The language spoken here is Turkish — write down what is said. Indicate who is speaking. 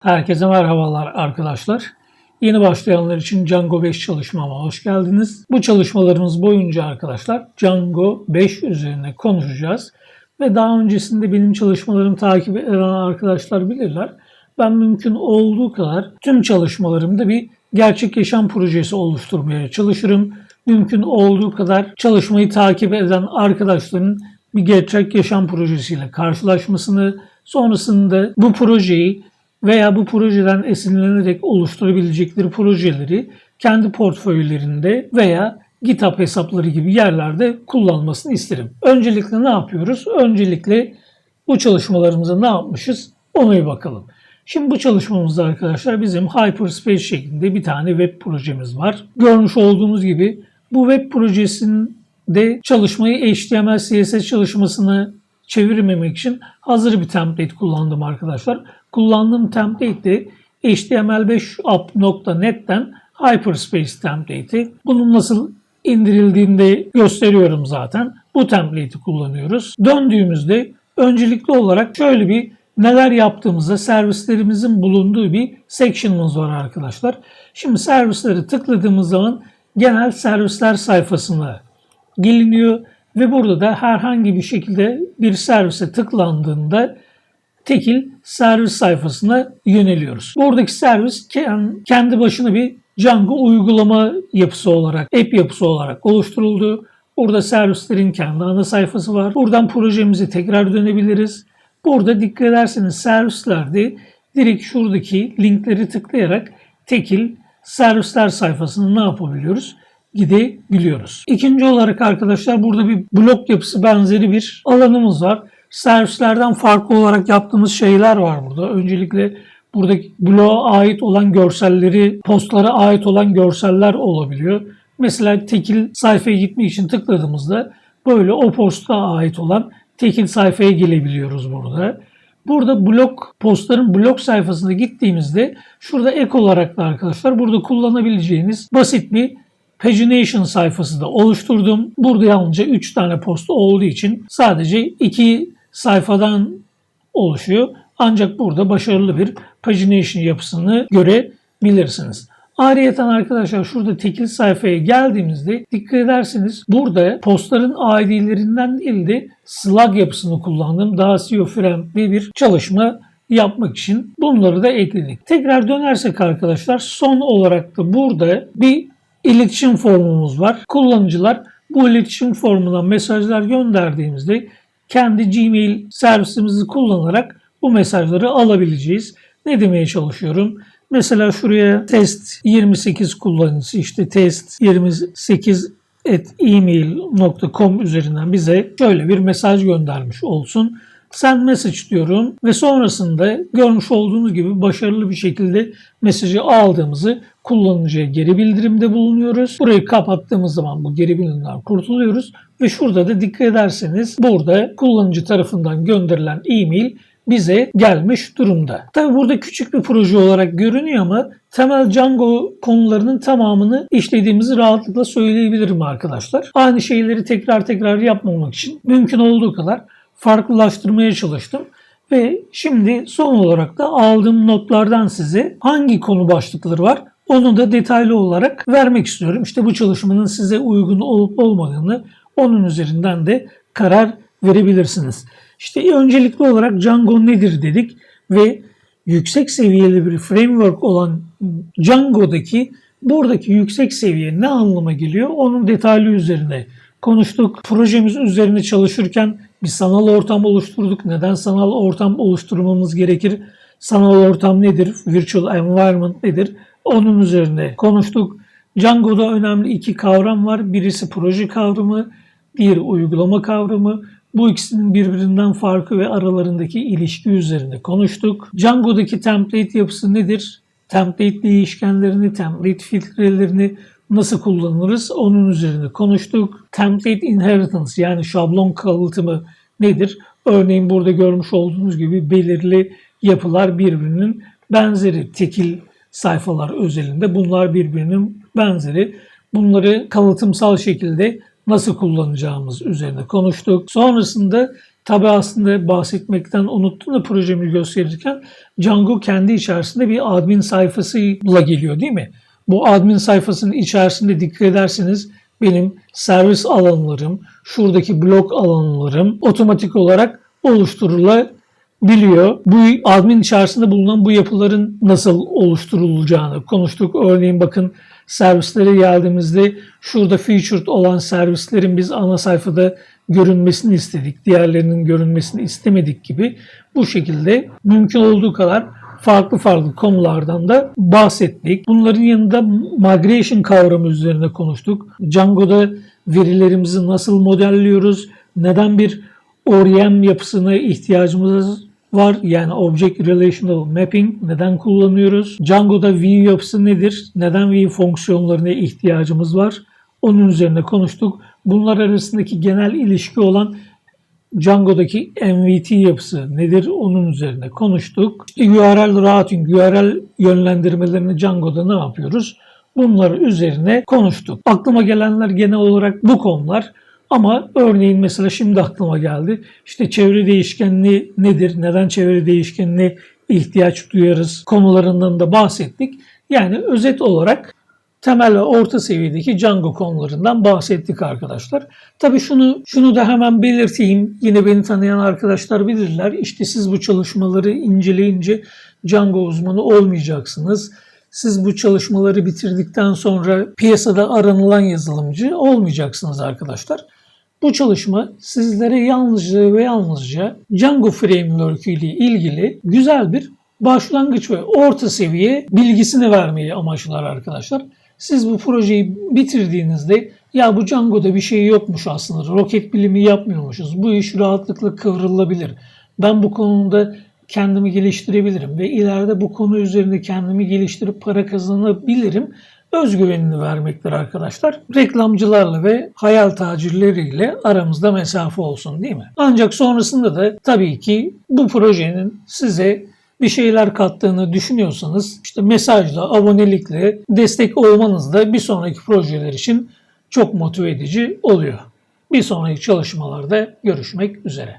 Speaker 1: Herkese merhabalar arkadaşlar. Yeni başlayanlar için Django 5 çalışmama hoş geldiniz. Bu çalışmalarımız boyunca arkadaşlar Django 5 üzerine konuşacağız. Ve daha öncesinde benim çalışmalarımı takip eden arkadaşlar bilirler. Ben mümkün olduğu kadar tüm çalışmalarımda bir gerçek yaşam projesi oluşturmaya çalışırım. Mümkün olduğu kadar çalışmayı takip eden arkadaşların bir gerçek yaşam projesiyle karşılaşmasını, sonrasında bu projeyi veya bu projeden esinlenerek oluşturabilecekleri projeleri kendi portföylerinde veya GitHub hesapları gibi yerlerde kullanmasını isterim. Öncelikle ne yapıyoruz? Öncelikle bu çalışmalarımıza ne yapmışız? Ona bir bakalım. Şimdi bu çalışmamızda arkadaşlar bizim Hyperspace şeklinde bir tane web projemiz var. Görmüş olduğumuz gibi bu web projesinde çalışmayı HTML, CSS çalışmasını çevirmemek için hazır bir template kullandım arkadaşlar. Kullandığım template de html5app.net'ten Hyperspace template'i. Bunun nasıl indirildiğini de gösteriyorum zaten. Bu template'i kullanıyoruz. Döndüğümüzde öncelikli olarak şöyle bir neler yaptığımızda servislerimizin bulunduğu bir section'ımız var arkadaşlar. Şimdi servisleri tıkladığımız zaman genel servisler sayfasına geliniyor ve burada da herhangi bir şekilde bir servise tıklandığında tekil servis sayfasına yöneliyoruz. Buradaki servis kendi başına bir Django uygulama yapısı olarak, app yapısı olarak oluşturuldu. Burada servislerin kendi ana sayfası var. Buradan projemizi tekrar dönebiliriz. Burada dikkat ederseniz servislerde direkt şuradaki linkleri tıklayarak tekil servisler sayfasını ne yapabiliyoruz? Gidebiliyoruz. İkinci olarak arkadaşlar burada bir blok yapısı benzeri bir alanımız var. Servislerden farklı olarak yaptığımız şeyler var burada. Öncelikle buradaki bloğa ait olan görselleri, postlara ait olan görseller olabiliyor. Mesela tekil sayfaya gitmek için tıkladığımızda böyle o posta ait olan tekil sayfaya gelebiliyoruz burada. Burada blok postların blok sayfasına gittiğimizde şurada ek olarak da arkadaşlar burada kullanabileceğiniz basit bir pagination sayfası da oluşturdum. Burada yalnızca 3 tane post olduğu için sadece 2 sayfadan oluşuyor. Ancak burada başarılı bir pagination yapısını görebilirsiniz. Ayrıyeten arkadaşlar şurada tekil sayfaya geldiğimizde dikkat ederseniz burada postların ID'lerinden değil de slug yapısını kullandım. Daha SEO friendly bir çalışma yapmak için bunları da ekledik. Tekrar dönersek arkadaşlar son olarak da burada bir iletişim formumuz var. Kullanıcılar bu iletişim formuna mesajlar gönderdiğimizde kendi Gmail servisimizi kullanarak bu mesajları alabileceğiz. Ne demeye çalışıyorum? Mesela şuraya test 28 kullanıcısı işte test 28 at email.com üzerinden bize şöyle bir mesaj göndermiş olsun. Send message diyorum ve sonrasında görmüş olduğunuz gibi başarılı bir şekilde mesajı aldığımızı kullanıcıya geri bildirimde bulunuyoruz. Burayı kapattığımız zaman bu geri bildirimden kurtuluyoruz ve şurada da dikkat ederseniz burada kullanıcı tarafından gönderilen e-mail bize gelmiş durumda. Tabi burada küçük bir proje olarak görünüyor ama temel Django konularının tamamını işlediğimizi rahatlıkla söyleyebilirim arkadaşlar. Aynı şeyleri tekrar tekrar yapmamak için mümkün olduğu kadar farklılaştırmaya çalıştım. Ve şimdi son olarak da aldığım notlardan size hangi konu başlıkları var onu da detaylı olarak vermek istiyorum. İşte bu çalışmanın size uygun olup olmadığını onun üzerinden de karar verebilirsiniz. İşte öncelikli olarak Django nedir dedik ve yüksek seviyeli bir framework olan Django'daki buradaki yüksek seviye ne anlama geliyor onun detaylı üzerine konuştuk. Projemiz üzerine çalışırken bir sanal ortam oluşturduk. Neden sanal ortam oluşturmamız gerekir? Sanal ortam nedir? Virtual environment nedir? Onun üzerine konuştuk. Django'da önemli iki kavram var. Birisi proje kavramı, diğeri uygulama kavramı. Bu ikisinin birbirinden farkı ve aralarındaki ilişki üzerinde konuştuk. Django'daki template yapısı nedir? Template değişkenlerini, template filtrelerini nasıl kullanırız onun üzerine konuştuk. Template inheritance yani şablon kalıtımı nedir? Örneğin burada görmüş olduğunuz gibi belirli yapılar birbirinin benzeri tekil sayfalar özelinde bunlar birbirinin benzeri. Bunları kalıtımsal şekilde nasıl kullanacağımız üzerine konuştuk. Sonrasında Tabi aslında bahsetmekten unuttum da projemi gösterirken Django kendi içerisinde bir admin sayfasıyla geliyor değil mi? Bu admin sayfasının içerisinde dikkat ederseniz benim servis alanlarım, şuradaki blok alanlarım otomatik olarak oluşturulabiliyor. Bu admin içerisinde bulunan bu yapıların nasıl oluşturulacağını konuştuk. Örneğin bakın servislere geldiğimizde şurada featured olan servislerin biz ana sayfada görünmesini istedik. Diğerlerinin görünmesini istemedik gibi bu şekilde mümkün olduğu kadar farklı farklı konulardan da bahsettik. Bunların yanında migration kavramı üzerine konuştuk. Django'da verilerimizi nasıl modelliyoruz? Neden bir ORM yapısına ihtiyacımız var? Yani Object Relational Mapping neden kullanıyoruz? Django'da view yapısı nedir? Neden view fonksiyonlarına ihtiyacımız var? Onun üzerine konuştuk. Bunlar arasındaki genel ilişki olan Django'daki MVT yapısı nedir onun üzerine konuştuk. URL routing, URL yönlendirmelerini Django'da ne yapıyoruz? Bunlar üzerine konuştuk. Aklıma gelenler genel olarak bu konular. Ama örneğin mesela şimdi aklıma geldi. İşte çevre değişkenliği nedir? Neden çevre değişkenliğine ihtiyaç duyarız? Konularından da bahsettik. Yani özet olarak temel ve orta seviyedeki Django konularından bahsettik arkadaşlar. Tabii şunu şunu da hemen belirteyim. Yine beni tanıyan arkadaşlar bilirler. İşte siz bu çalışmaları inceleyince Django uzmanı olmayacaksınız. Siz bu çalışmaları bitirdikten sonra piyasada aranılan yazılımcı olmayacaksınız arkadaşlar. Bu çalışma sizlere yalnızca ve yalnızca Django Framework ile ilgili güzel bir başlangıç ve orta seviye bilgisini vermeyi amaçlar arkadaşlar. Siz bu projeyi bitirdiğinizde ya bu Django'da bir şey yokmuş aslında. Roket bilimi yapmıyormuşuz. Bu iş rahatlıkla kıvrılabilir. Ben bu konuda kendimi geliştirebilirim ve ileride bu konu üzerinde kendimi geliştirip para kazanabilirim. Özgüvenini vermektir arkadaşlar. Reklamcılarla ve hayal tacirleriyle aramızda mesafe olsun değil mi? Ancak sonrasında da tabii ki bu projenin size bir şeyler kattığını düşünüyorsanız işte mesajla, abonelikle destek olmanız da bir sonraki projeler için çok motive edici oluyor. Bir sonraki çalışmalarda görüşmek üzere.